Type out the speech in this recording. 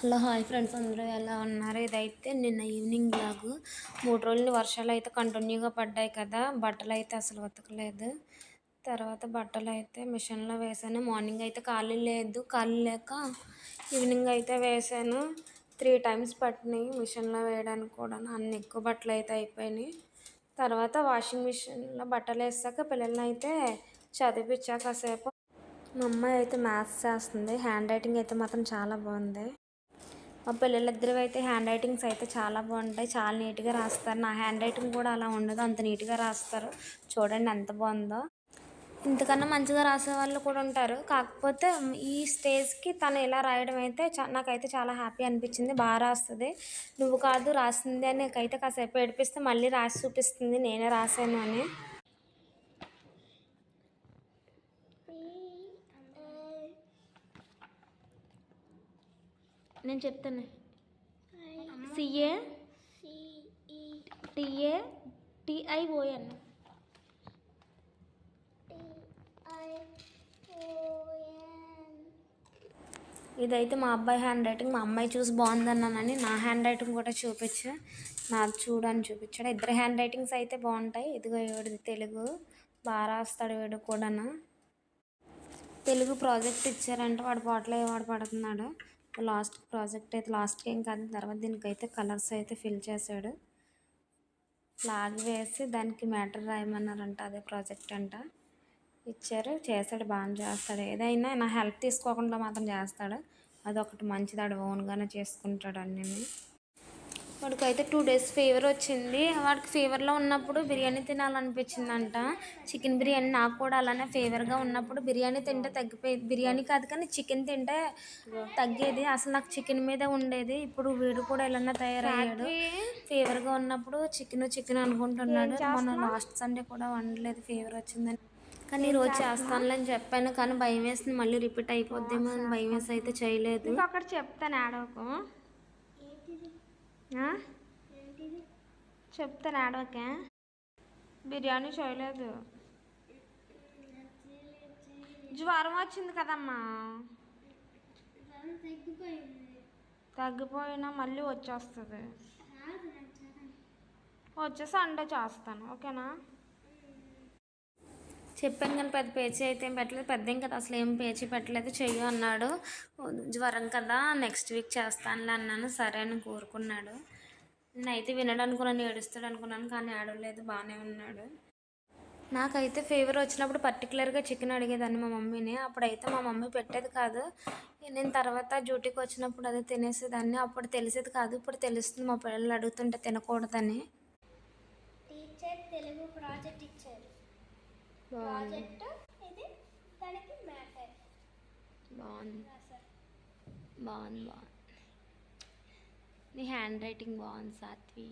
Hello hi friends. అందరూ ఎలా ఉన్నారు? ఇదైతే నిన్న ఈవినింగ్ లాగు. మూడు రోజులు వర్షాలు అయితే కంటిన్యూగా పడ్డాయి కదా. బట్టలు అయితే అసలు ఉతకలేదు. తర్వాత బట్టలు అయితే మిషన్లో వేసాను మార్నింగ్ అయితే ఖాళీ లేదు. ఖాళీ లేక ఈవినింగ్ అయితే వేసాను త్రీ టైమ్స్ పట్టినాయి మిషన్లో వేయడానికి కూడా అన్ని ఎక్కువ బట్టలు అయితే అయిపోయినాయి. తర్వాత వాషింగ్ మిషన్లో బట్టలు వేసాక పిల్లల్ని అయితే చదివించాకసేపు మా అమ్మాయి అయితే మ్యాథ్స్ చేస్తుంది. హ్యాండ్ రైటింగ్ అయితే మాత్రం చాలా బాగుంది. మా పిల్లలిద్దరు అయితే హ్యాండ్ రైటింగ్స్ అయితే చాలా బాగుంటాయి. చాలా నీట్గా రాస్తారు. నా హ్యాండ్ రైటింగ్ కూడా అలా ఉండదు. అంత నీట్గా రాస్తారు. చూడండి ఎంత బాగుందో. ఇంతకన్నా మంచిగా రాసే వాళ్ళు కూడా ఉంటారు. కాకపోతే ఈ స్టేజ్కి తను ఇలా రాయడం అయితే నాకైతే చాలా హ్యాపీ అనిపించింది. బాగా రాస్తుంది. నువ్వు కాదు రాసింది అని నాకైతే కాసేపు ఏడిపిస్తే మళ్ళీ రాసి చూపిస్తుంది. నేనే రాశాను అని. నేను చెప్తాను. సిఏ టిఏ టిఐఓఎన్ ఇదైతే మా అబ్బాయి హ్యాండ్ రైటింగ్ మా అమ్మాయి చూసి బాగుందన్నానని నా హ్యాండ్ రైటింగ్ కూడా చూపించా. నాది చూడని చూపించాడు. ఇద్దరు హ్యాండ్ రైటింగ్స్ అయితే బాగుంటాయి. ఇదిగో వీడిది తెలుగు. బాగా రాస్తాడు వీడు కూడాను. తెలుగు ప్రాజెక్ట్ ఇచ్చారంటే. వాడు పాటలో వాడు పడుతున్నాడు? లాస్ట్ ప్రాజెక్ట్ అయితే లాస్ట్కి ఏం కాదు తర్వాత దీనికైతే కలర్స్ అయితే ఫిల్ చేశాడు. ఫ్లాగ్ వేసి దానికి మ్యాటర్ రాయమన్నారంట అదే ప్రాజెక్ట్ అంట. ఇచ్చారు చేశాడు బాగానే చేస్తాడు. ఏదైనా నా హెల్ప్ తీసుకోకుండా మాత్రం చేస్తాడు. అదొకటి మంచిది ఆడు ఓన్గానే చేసుకుంటాడు అన్నీ. వాడికి అయితే టూ డేస్ ఫీవర్ వచ్చింది. వాడికి ఫీవర్లో ఉన్నప్పుడు బిర్యానీ తినాలనిపించిందంట. చికెన్ బిర్యానీ నాకు కూడా అలానే ఫీవర్గా ఉన్నప్పుడు బిర్యానీ తింటే తగ్గిపోయేది బిర్యానీ కాదు కానీ చికెన్ తింటే తగ్గేది. అసలు నాకు చికెన్ మీదే ఉండేది. ఇప్పుడు వీడు కూడా ఇలా తయారయ్యాడు. ఫీవర్గా ఉన్నప్పుడు చికెన్ చికెన్ అనుకుంటున్నాడు. మొన్న లాస్ట్ సండే కూడా వండలేదు ఫీవర్ వచ్చిందని. కానీ ఈ రోజు చేస్తానులే అని చెప్పాను. కానీ భయం వేసింది. మళ్ళీ రిపీట్ అయిపోద్దేమో అని భయం వేసి అయితే చేయలేదు. అక్కడ చెప్తాను ఆడవకు? చెప్తాను ఆడవకే బిర్యానీ చేయలేదు. జ్వరం వచ్చింది కదమ్మా. తగ్గిపోయినా మళ్ళీ వచ్చేస్తుంది. వచ్చే సండే చేస్తాను ఓకేనా? చెప్పాను కానీ పెద్ద పేచీ అయితే ఏం పెట్టలేదు. పెద్ద ఏం కదా. అసలు ఏం పేచీ పెట్టలేదు. చెయ్యి అన్నాడు. జ్వరం కదా నెక్స్ట్ వీక్ చేస్తానులే అన్నాను. సరే అని కోరుకున్నాడు. నేనైతే వినడు అనుకున్నాను ఏడుస్తాడు అనుకున్నాను కానీ ఆడలేదు బాగానే ఉన్నాడు. నాకైతే ఫీవర్ వచ్చినప్పుడు పర్టికులర్గా చికెన్ అడిగేదాన్ని మా మమ్మీని. అప్పుడైతే మా మమ్మీ పెట్టేది కాదు. నేను తర్వాత డ్యూటీకి వచ్చినప్పుడు అదే తినేసేదాన్ని. అప్పుడు తెలిసేది కాదు. ఇప్పుడు తెలుస్తుంది మా పిల్లలు అడుగుతుంటే తినకూడదని టీచర్ తెలుగు ప్రాజెక్ట్ ఇచ్చారు బాగుంది ప్రాజెక్ట్ ఇది దానికి మ్యాటర్. బాగుంది. బాగుంది బాగుంది. నీ హ్యాండ్ రైటింగ్ బాగుంది సాత్వి.